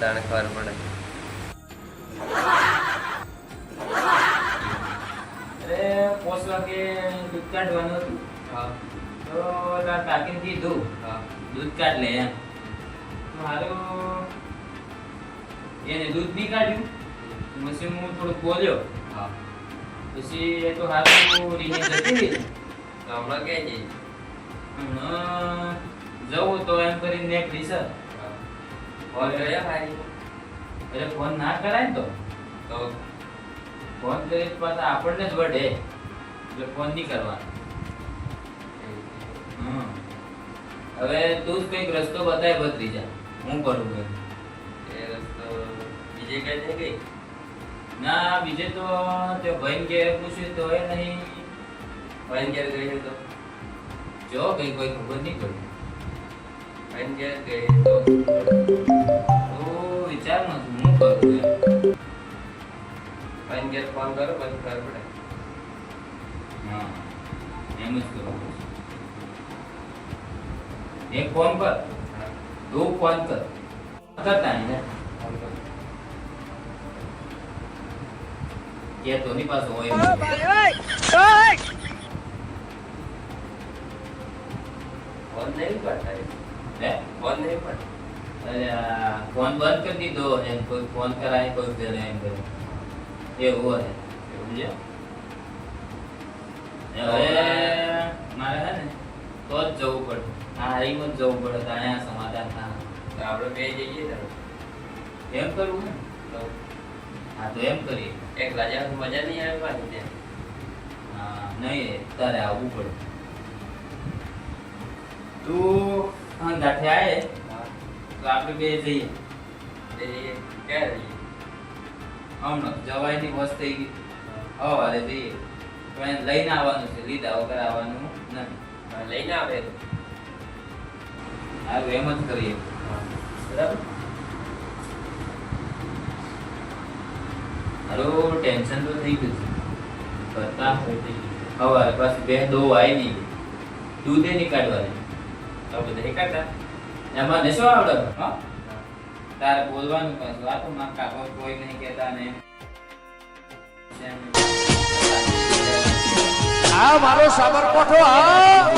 તાણે ખબર પડે. અરે પોસ વાગે દૂધ કાઢવાનું હતું. હા. તો તાર કાકીને કીધું હા. દૂધ કાઢ લે એમ. તો એને દૂધ નહીં કાઢ્યું. પછી હું થોડું બોલ્યો હા. પછી એ તો હારું રીને જતી રહી હમણાં ક્યાં હમણાં જવું તો એમ કરીને નીકળી સર હા ફોન કર્યો ભાઈ? એટલે ફોન ના કરાય ને તો? ફોન કરી પાછા આપણને જ વઢે. એટલે ફોન નહીં કરવાનો. હવે તું જ કંઈક રસ્તો બતાય બદલી જા હું કરું એ રસ્તો બીજે કઈ છે ગઈ ના બીજે તો તે ભાઈને ઘેર પૂછ્યું તો એ નહીં. ભાઈ ઘેર ગઈ તો? જો કઈ કોઈ ખબર નહીં પડી. ભાઈ ઘેર ગઈ તો? ઘેર ફોન કરો પછી ખબર પડે હા એમ જ કરું એક ફોન કર. દો ફોન કર. કરતા નહીં કે તો ની પાસે હોય. ફોન નહીં પડતા હે? ફોન નહીં પડતા ફોન બંધ કરી દીધો. એમ કોઈ ફોન કરાય કોઈ કરે એમ કરે. એવું હોય. સમજ્યો હવે મારે હે ને તો જ જવું પડે. હા હારીમાં જ જવું પડે તાણે આ સમાધાન ના તો આપણે બે જઈએ ને એમ કરવું ને? તો? હા તો એમ કરીએ. એક રાજા મજા નહીં આવે પાછી ત્યાં? હા નહીં તારે આવવું પડે. તું ગાંઠે આય? તો આપણે બે જઈએ. બે જઈએ? જઈએ? હમણાં જવાયની બસ થઈ ગઈ. હવારે જઈએ. પણ એને લઈને આવવાનું છે. લીધા વગર આવવાનું નથી. લઈને આવે તો. હારું એમ જ કરીએ. બરાબર. હારું ટેન્શન તો થઈ ગયું છે. કરતા હવારે પાછી બે દો આવી નહીં દૂધે નહીં કાઢવાની તો બધા કરતા એમાં ને શું આવડે? હા? તારે બોલવાનું કશું આ તો માં કાકો કોઈ નહીં કહેતા ને આ મારો સાબરકોઠો આ